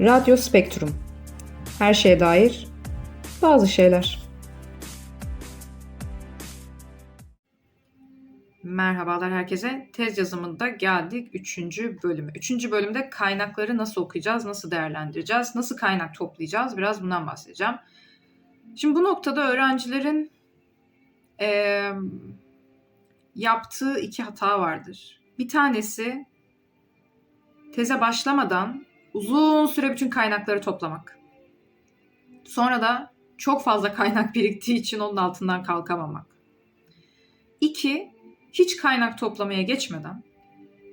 Radyo Spektrum. Her şeye dair bazı şeyler. Merhabalar herkese. Tez yazımında geldik 3. bölüme. 3. bölümde kaynakları nasıl okuyacağız, nasıl değerlendireceğiz, nasıl kaynak toplayacağız biraz bundan bahsedeceğim. Şimdi bu noktada öğrencilerin eee, yaptığı iki hata vardır. Bir tanesi teze başlamadan uzun süre bütün kaynakları toplamak. Sonra da çok fazla kaynak biriktiği için onun altından kalkamamak. İki, hiç kaynak toplamaya geçmeden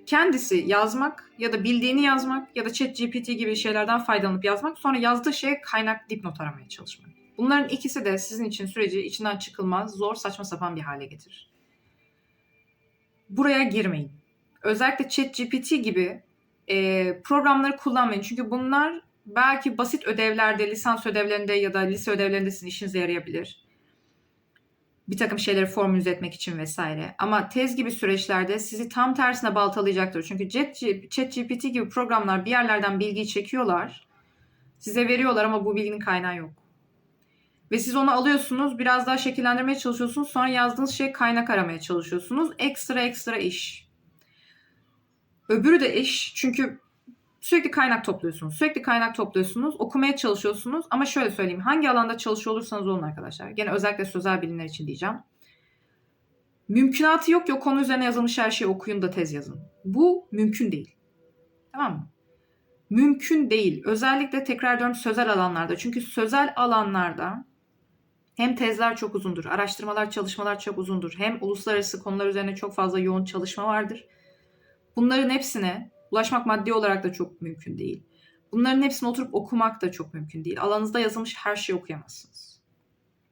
kendisi yazmak ya da bildiğini yazmak ya da chat GPT gibi şeylerden faydalanıp yazmak sonra yazdığı şeye kaynak dipnot aramaya çalışmak. Bunların ikisi de sizin için süreci içinden çıkılmaz, zor, saçma sapan bir hale getirir. Buraya girmeyin. Özellikle chat GPT gibi e, programları kullanmayın. Çünkü bunlar belki basit ödevlerde, lisans ödevlerinde ya da lise ödevlerinde sizin işinize yarayabilir. Bir takım şeyleri formülize etmek için vesaire. Ama tez gibi süreçlerde sizi tam tersine baltalayacaktır. Çünkü ChatGPT gibi programlar bir yerlerden bilgiyi çekiyorlar. Size veriyorlar ama bu bilginin kaynağı yok. Ve siz onu alıyorsunuz, biraz daha şekillendirmeye çalışıyorsunuz. Sonra yazdığınız şey kaynak aramaya çalışıyorsunuz. Ekstra ekstra iş. Öbürü de iş. Çünkü sürekli kaynak topluyorsunuz. Sürekli kaynak topluyorsunuz. Okumaya çalışıyorsunuz. Ama şöyle söyleyeyim. Hangi alanda çalışıyor olursanız olun arkadaşlar. Gene özellikle sözel bilimler için diyeceğim. Mümkünatı yok yok konu üzerine yazılmış her şeyi okuyun da tez yazın. Bu mümkün değil. Tamam mı? Mümkün değil. Özellikle tekrar diyorum sözel alanlarda. Çünkü sözel alanlarda hem tezler çok uzundur, araştırmalar, çalışmalar çok uzundur. Hem uluslararası konular üzerine çok fazla yoğun çalışma vardır. Bunların hepsine ulaşmak maddi olarak da çok mümkün değil. Bunların hepsini oturup okumak da çok mümkün değil. Alanınızda yazılmış her şeyi okuyamazsınız.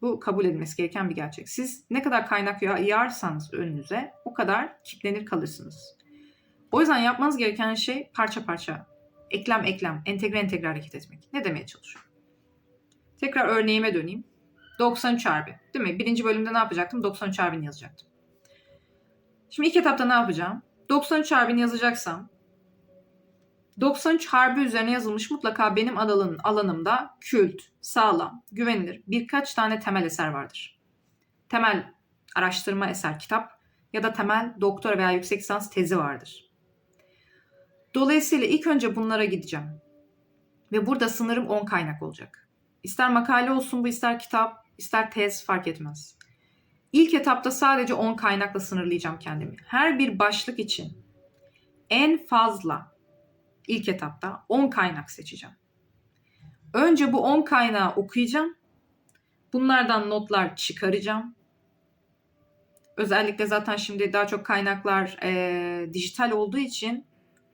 Bu kabul edilmesi gereken bir gerçek. Siz ne kadar kaynak yağarsanız önünüze o kadar kilitlenir kalırsınız. O yüzden yapmanız gereken şey parça parça, eklem eklem, entegre entegre hareket etmek. Ne demeye çalışıyorum? Tekrar örneğime döneyim. 93 harbi. Değil mi? Birinci bölümde ne yapacaktım? 93 harbini yazacaktım. Şimdi ilk etapta ne yapacağım? 93 harbini yazacaksam 93 harbi üzerine yazılmış mutlaka benim alanım, alanımda kült, sağlam, güvenilir birkaç tane temel eser vardır. Temel araştırma eser kitap ya da temel doktora veya yüksek lisans tezi vardır. Dolayısıyla ilk önce bunlara gideceğim. Ve burada sınırım 10 kaynak olacak. İster makale olsun bu ister kitap, ister tez fark etmez. İlk etapta sadece 10 kaynakla sınırlayacağım kendimi. Her bir başlık için en fazla ilk etapta 10 kaynak seçeceğim. Önce bu 10 kaynağı okuyacağım. Bunlardan notlar çıkaracağım. Özellikle zaten şimdi daha çok kaynaklar e, dijital olduğu için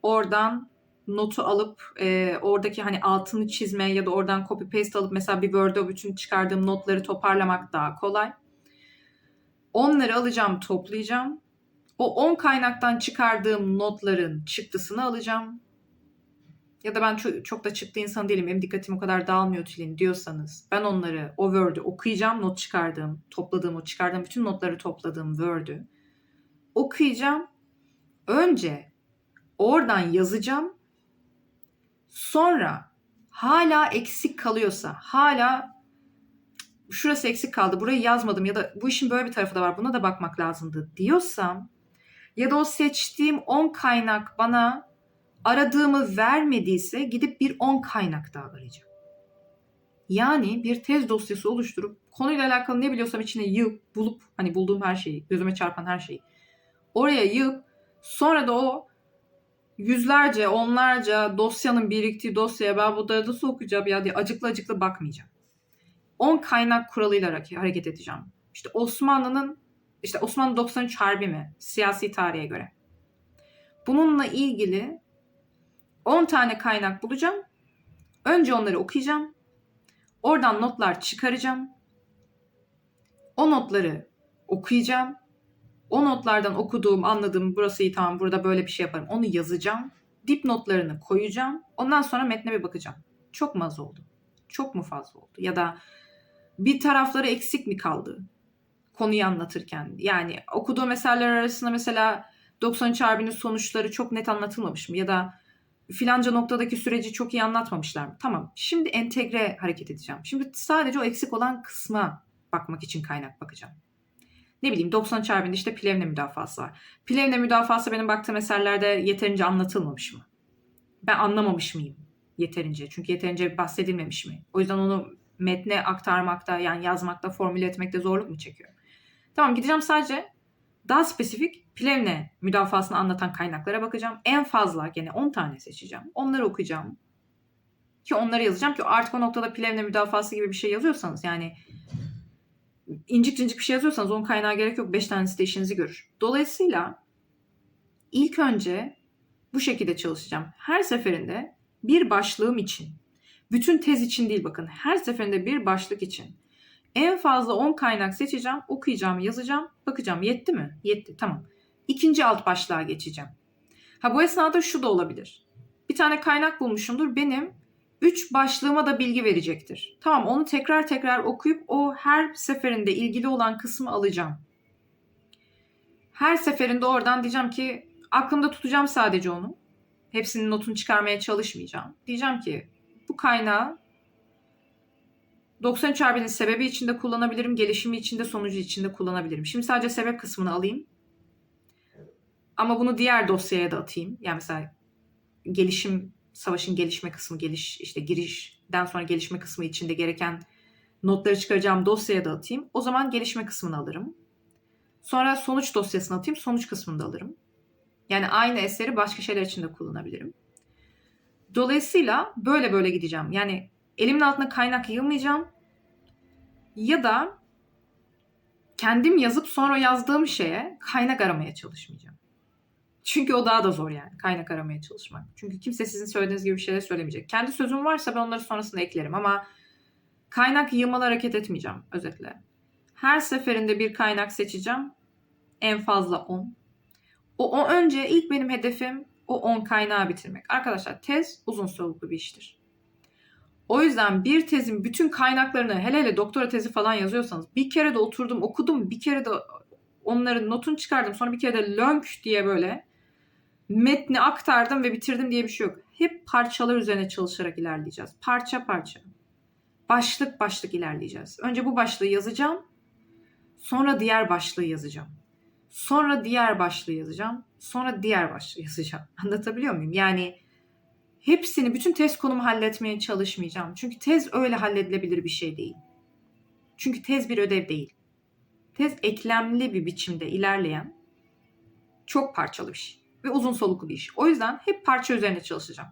oradan notu alıp e, oradaki hani altını çizme ya da oradan copy paste alıp mesela bir Word'e bütün çıkardığım notları toparlamak daha kolay. Onları alacağım, toplayacağım. O 10 kaynaktan çıkardığım notların çıktısını alacağım. Ya da ben çok, çok da çıktı insan değilim. Benim dikkatim o kadar dağılmıyor Tülin diyorsanız ben onları o Word'ü okuyacağım. Not çıkardığım, topladığım, o çıkardığım bütün notları topladığım Word'ü okuyacağım. Önce oradan yazacağım. Sonra hala eksik kalıyorsa, hala şurası eksik kaldı, burayı yazmadım ya da bu işin böyle bir tarafı da var, buna da bakmak lazımdı diyorsam ya da o seçtiğim 10 kaynak bana aradığımı vermediyse gidip bir 10 kaynak daha arayacağım. Yani bir tez dosyası oluşturup konuyla alakalı ne biliyorsam içine yığıp bulup hani bulduğum her şeyi, gözüme çarpan her şeyi oraya yığıp sonra da o yüzlerce, onlarca dosyanın biriktiği dosyaya ben bu da nasıl okuyacağım ya diye acıklı acıklı bakmayacağım. 10 kaynak kuralıyla hareket edeceğim. İşte Osmanlı'nın işte Osmanlı 93 Harbi mi? Siyasi tarihe göre. Bununla ilgili 10 tane kaynak bulacağım. Önce onları okuyacağım. Oradan notlar çıkaracağım. O notları okuyacağım. O notlardan okuduğum, anladığım burası iyi tamam burada böyle bir şey yaparım. Onu yazacağım. Dip notlarını koyacağım. Ondan sonra metne bir bakacağım. Çok mu az oldu? Çok mu fazla oldu? Ya da bir tarafları eksik mi kaldı? Konuyu anlatırken. Yani okuduğum eserler arasında mesela 93 Harbi'nin sonuçları çok net anlatılmamış mı? Ya da filanca noktadaki süreci çok iyi anlatmamışlar mı? Tamam. Şimdi entegre hareket edeceğim. Şimdi sadece o eksik olan kısma bakmak için kaynak bakacağım. Ne bileyim 90 çarpında işte plevne müdafası var. Plevne müdafası benim baktığım eserlerde yeterince anlatılmamış mı? Ben anlamamış mıyım yeterince? Çünkü yeterince bahsedilmemiş mi? O yüzden onu metne aktarmakta yani yazmakta, formüle etmekte zorluk mu çekiyorum? Tamam gideceğim sadece daha spesifik Plevne müdafasını anlatan kaynaklara bakacağım. En fazla gene 10 tane seçeceğim. Onları okuyacağım. Ki onları yazacağım ki artık o noktada Plevne müdafası gibi bir şey yazıyorsanız yani incik cincik bir şey yazıyorsanız onun kaynağı gerek yok. 5 tanesi de işinizi görür. Dolayısıyla ilk önce bu şekilde çalışacağım. Her seferinde bir başlığım için, bütün tez için değil bakın, her seferinde bir başlık için en fazla 10 kaynak seçeceğim, okuyacağım, yazacağım, bakacağım yetti mi? Yetti, tamam. İkinci alt başlığa geçeceğim. Ha bu esnada şu da olabilir. Bir tane kaynak bulmuşumdur. Benim 3 başlığıma da bilgi verecektir. Tamam onu tekrar tekrar okuyup o her seferinde ilgili olan kısmı alacağım. Her seferinde oradan diyeceğim ki aklımda tutacağım sadece onu. Hepsinin notunu çıkarmaya çalışmayacağım. Diyeceğim ki bu kaynağı 93 harbinin sebebi içinde kullanabilirim, gelişimi içinde, sonucu içinde kullanabilirim. Şimdi sadece sebep kısmını alayım. Ama bunu diğer dosyaya da atayım. Yani mesela gelişim, savaşın gelişme kısmı, geliş işte girişten sonra gelişme kısmı içinde gereken notları çıkaracağım dosyaya da atayım. O zaman gelişme kısmını alırım. Sonra sonuç dosyasını atayım, sonuç kısmını da alırım. Yani aynı eseri başka şeyler için de kullanabilirim. Dolayısıyla böyle böyle gideceğim. Yani elimin altına kaynak yığmayacağım. Ya da kendim yazıp sonra yazdığım şeye kaynak aramaya çalışmayacağım. Çünkü o daha da zor yani kaynak aramaya çalışmak. Çünkü kimse sizin söylediğiniz gibi bir şeyler söylemeyecek. Kendi sözüm varsa ben onları sonrasında eklerim ama kaynak yığmalı hareket etmeyeceğim özetle. Her seferinde bir kaynak seçeceğim. En fazla 10. O, o önce ilk benim hedefim o 10 kaynağı bitirmek. Arkadaşlar tez uzun soluklu bir iştir. O yüzden bir tezin bütün kaynaklarını hele hele doktora tezi falan yazıyorsanız bir kere de oturdum okudum bir kere de onların notunu çıkardım sonra bir kere de lönk diye böyle metni aktardım ve bitirdim diye bir şey yok. Hep parçalar üzerine çalışarak ilerleyeceğiz. Parça parça. Başlık başlık ilerleyeceğiz. Önce bu başlığı yazacağım. Sonra diğer başlığı yazacağım. Sonra diğer başlığı yazacağım. Sonra diğer başlığı yazacağım. Anlatabiliyor muyum? Yani hepsini, bütün tez konumu halletmeye çalışmayacağım. Çünkü tez öyle halledilebilir bir şey değil. Çünkü tez bir ödev değil. Tez eklemli bir biçimde ilerleyen çok parçalı bir şey ve uzun soluklu bir iş. O yüzden hep parça üzerine çalışacağım.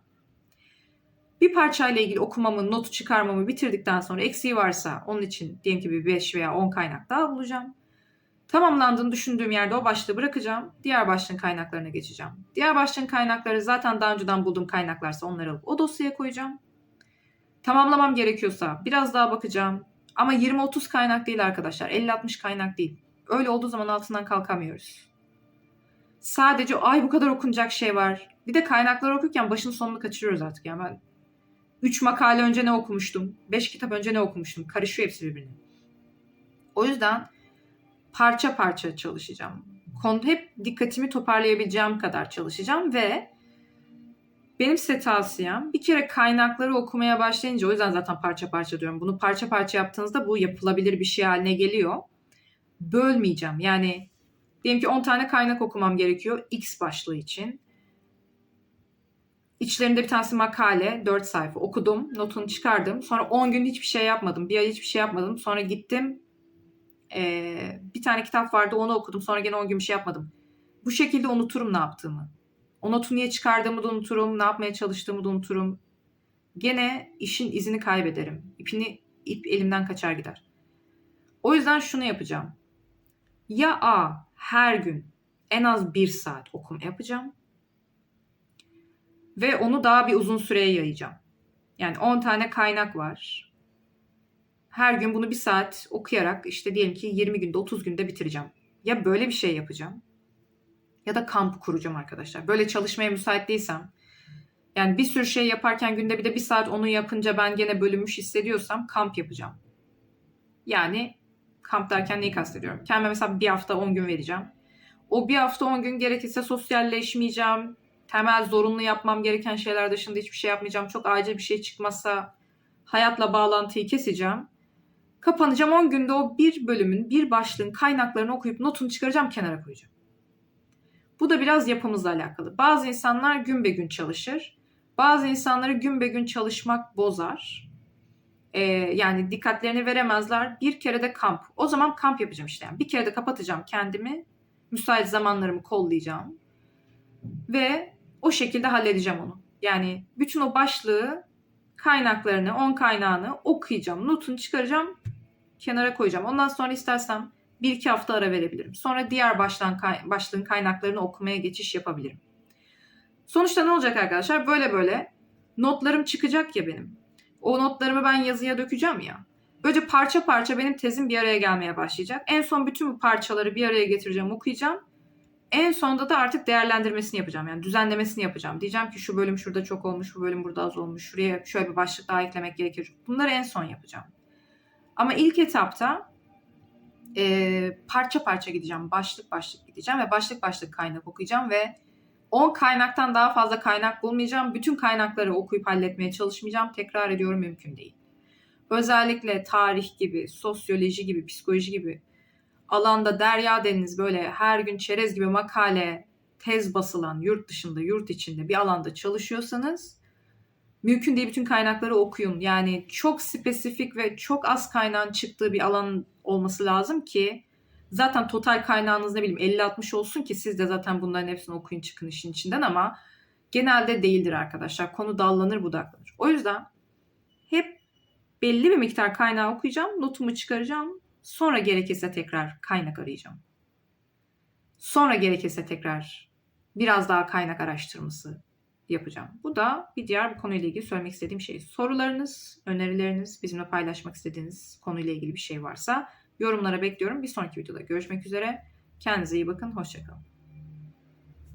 Bir parçayla ilgili okumamı, notu çıkarmamı bitirdikten sonra eksiği varsa onun için diyelim ki bir 5 veya 10 kaynak daha bulacağım. Tamamlandığını düşündüğüm yerde o başlığı bırakacağım. Diğer başlığın kaynaklarına geçeceğim. Diğer başlığın kaynakları zaten daha önceden bulduğum kaynaklarsa onları alıp o dosyaya koyacağım. Tamamlamam gerekiyorsa biraz daha bakacağım. Ama 20-30 kaynak değil arkadaşlar. 50-60 kaynak değil. Öyle olduğu zaman altından kalkamıyoruz. Sadece ay bu kadar okunacak şey var. Bir de kaynakları okurken başın sonunu kaçırıyoruz artık. Yani ben 3 makale önce ne okumuştum? 5 kitap önce ne okumuştum? Karışıyor hepsi birbirine. O yüzden parça parça çalışacağım. Konu hep dikkatimi toparlayabileceğim kadar çalışacağım ve benim size tavsiyem bir kere kaynakları okumaya başlayınca o yüzden zaten parça parça diyorum. Bunu parça parça yaptığınızda bu yapılabilir bir şey haline geliyor. Bölmeyeceğim. Yani diyelim ki 10 tane kaynak okumam gerekiyor X başlığı için. İçlerinde bir tanesi makale 4 sayfa okudum notunu çıkardım. Sonra 10 gün hiçbir şey yapmadım. Bir ay hiçbir şey yapmadım. Sonra gittim ee, bir tane kitap vardı onu okudum. Sonra gene 10 gün bir şey yapmadım. Bu şekilde unuturum ne yaptığımı. O notu niye çıkardığımı da unuturum. Ne yapmaya çalıştığımı da unuturum. Gene işin izini kaybederim. İpini ip elimden kaçar gider. O yüzden şunu yapacağım. Ya A her gün en az bir saat okuma yapacağım. Ve onu daha bir uzun süreye yayacağım. Yani 10 tane kaynak var. Her gün bunu bir saat okuyarak işte diyelim ki 20 günde 30 günde bitireceğim. Ya böyle bir şey yapacağım ya da kamp kuracağım arkadaşlar. Böyle çalışmaya müsait değilsem yani bir sürü şey yaparken günde bir de bir saat onu yapınca ben gene bölünmüş hissediyorsam kamp yapacağım. Yani kamp derken neyi kastediyorum? Kendime mesela bir hafta 10 gün vereceğim. O bir hafta 10 gün gerekirse sosyalleşmeyeceğim. temel zorunlu yapmam gereken şeyler dışında hiçbir şey yapmayacağım. Çok acil bir şey çıkmazsa hayatla bağlantıyı keseceğim. Kapanacağım 10 günde o bir bölümün, bir başlığın kaynaklarını okuyup notunu çıkaracağım, kenara koyacağım. Bu da biraz yapımızla alakalı. Bazı insanlar gün be gün çalışır. Bazı insanları gün be gün çalışmak bozar. Ee, yani dikkatlerini veremezler. Bir kere de kamp. O zaman kamp yapacağım işte. Yani bir kere de kapatacağım kendimi. Müsait zamanlarımı kollayacağım. Ve o şekilde halledeceğim onu. Yani bütün o başlığı, kaynaklarını, 10 kaynağını okuyacağım. Notunu çıkaracağım. Kenara koyacağım. Ondan sonra istersem bir iki hafta ara verebilirim. Sonra diğer başlığın, başlığın kaynaklarını okumaya geçiş yapabilirim. Sonuçta ne olacak arkadaşlar? Böyle böyle notlarım çıkacak ya benim. O notlarımı ben yazıya dökeceğim ya. Böylece parça parça benim tezim bir araya gelmeye başlayacak. En son bütün bu parçaları bir araya getireceğim, okuyacağım. En sonunda da artık değerlendirmesini yapacağım. Yani düzenlemesini yapacağım. Diyeceğim ki şu bölüm şurada çok olmuş, bu bölüm burada az olmuş. Şuraya şöyle bir başlık daha eklemek gerekir. Bunları en son yapacağım. Ama ilk etapta e, parça parça gideceğim. Başlık başlık gideceğim ve başlık başlık kaynak okuyacağım ve 10 kaynaktan daha fazla kaynak bulmayacağım. Bütün kaynakları okuyup halletmeye çalışmayacağım. Tekrar ediyorum mümkün değil. Özellikle tarih gibi, sosyoloji gibi, psikoloji gibi alanda derya deniz böyle her gün çerez gibi makale, tez basılan yurt dışında, yurt içinde bir alanda çalışıyorsanız mümkün değil bütün kaynakları okuyun. Yani çok spesifik ve çok az kaynağın çıktığı bir alan olması lazım ki zaten total kaynağınız ne bileyim 50-60 olsun ki siz de zaten bunların hepsini okuyun çıkın işin içinden ama genelde değildir arkadaşlar. Konu dallanır budaklanır. O yüzden hep belli bir miktar kaynağı okuyacağım, notumu çıkaracağım. Sonra gerekirse tekrar kaynak arayacağım. Sonra gerekirse tekrar biraz daha kaynak araştırması yapacağım. Bu da bir diğer bu konuyla ilgili söylemek istediğim şey. Sorularınız, önerileriniz, bizimle paylaşmak istediğiniz konuyla ilgili bir şey varsa yorumlara bekliyorum. Bir sonraki videoda görüşmek üzere. Kendinize iyi bakın. Hoşçakalın.